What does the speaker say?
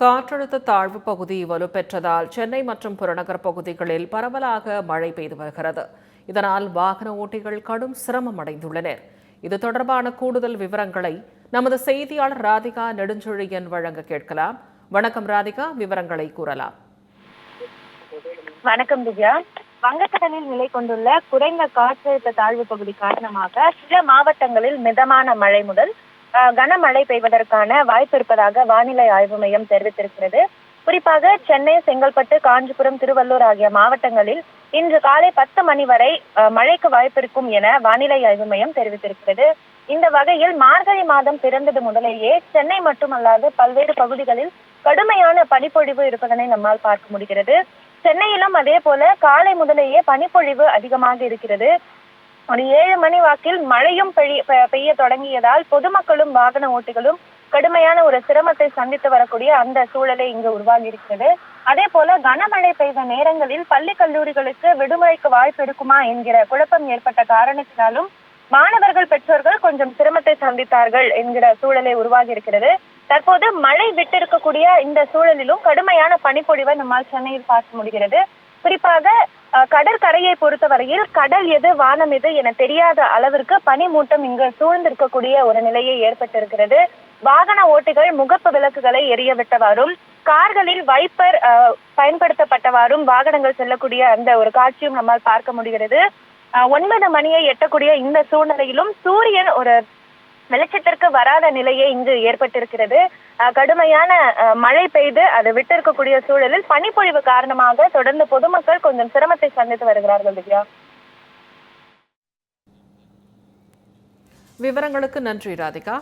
காற்றழுத்த தாழ்வு பகுதி வலுப்பெற்றதால் சென்னை மற்றும் புறநகர் பகுதிகளில் பரவலாக மழை பெய்து வருகிறது. இதனால் வாகன ஓட்டிகள் கடும் சிரமம் அடைந்துள்ளனர். இது தொடர்பான கூடுதல் விவரங்களை நமது செய்தியாளர் ராதிகா நெடுஞ்செழியன் வழங்க கேட்கலாம். வணக்கம் ராதிகா விவரங்களை கூறலாம். வணக்கம் திவ்யா. வங்கக்கடலில் நிலை கொண்டுள்ள குறைந்த காற்றழுத்த தாழ்வு பகுதி காரணமாக சில மாவட்டங்களில் மிதமான மழை முதல் கனமழை பெய்வதற்கான வாய்ப்பு இருப்பதாக வானிலை ஆய்வு மையம் தெரிவித்திருக்கிறது. குறிப்பாக சென்னை செங்கல்பட்டு காஞ்சிபுரம் திருவள்ளூர் ஆகிய மாவட்டங்களில் இன்று காலை பத்து மணி வரை அஹ், மழைக்கு வாய்ப்பு இருக்கும் என வானிலை ஆய்வு மையம் தெரிவித்திருக்கிறது. இந்த வகையில் மார்கழி மாதம் பிறந்தது முதலேயே சென்னை மட்டுமல்லாது பல்வேறு பகுதிகளில் கடுமையான பனிப்பொழிவு இருப்பதனை நம்மால் பார்க்க முடிகிறது. சென்னையிலும் அதே போல காலை முதலேயே பனிப்பொழிவு அதிகமாக இருக்கிறது. ஒரு ஏழு மணி வாக்கில் மழையும் பெய்ய பெய்ய தொடங்கியதால் பொதுமக்களும் வாகன ஓட்டிகளும் கடுமையான ஒரு சிரமத்தை சந்தித்து வரக்கூடிய அந்த சூழலை இங்கு உருவாகி இருக்கிறது அதே போல கனமழை பெய்த நேரங்களில் பள்ளி கல்லூரிகளுக்கு விடுமுறைக்கு வாய்ப்பு இருக்குமா என்கிற குழப்பம் ஏற்பட்ட காரணத்தினாலும் மாணவர்கள் பெற்றோர்கள் கொஞ்சம் சிரமத்தை சந்தித்தார்கள் என்கிற சூழலை உருவாகி இருக்கிறது தற்போது மழை விட்டிருக்கக்கூடிய இந்த சூழலிலும் கடுமையான பனிப்பொழிவை நம்மால் சென்னையில் பார்க்க முடிகிறது. குறிப்பாக கடற்கரையை பொறுத்தவரையில் கடல் எது வானம் எது என தெரியாத அளவிற்கு பனிமூட்டம் இங்கு சூழ்ந்திருக்கக்கூடிய ஒரு நிலையை ஏற்பட்டிருக்கிறது. வாகன ஓட்டிகள் முகப்பு விளக்குகளை எரிய விட்டவாறும் கார்களில் வைப்பர் பயன்படுத்தப்பட்டவாறும் வாகனங்கள் செல்லக்கூடிய அந்த ஒரு காட்சியும் நம்மால் பார்க்க முடிகிறது. ஒன்பது மணியை எட்டக்கூடிய இந்த சூழ்நிலையிலும் சூரியன் ஒரு வெளிச்சத்திற்கு வராத நிலையே இங்கு ஏற்பட்டிருக்கிறது. அஹ், கடுமையான அஹ், மழை பெய்து அது விட்டிருக்கக்கூடிய சூழலில் பனிப்பொழிவு காரணமாக தொடர்ந்து பொதுமக்கள் கொஞ்சம் சிரமத்தை சந்தித்து வருகிறார்கள் திவ்யா. விவரங்களுக்கு நன்றி ராதிகா.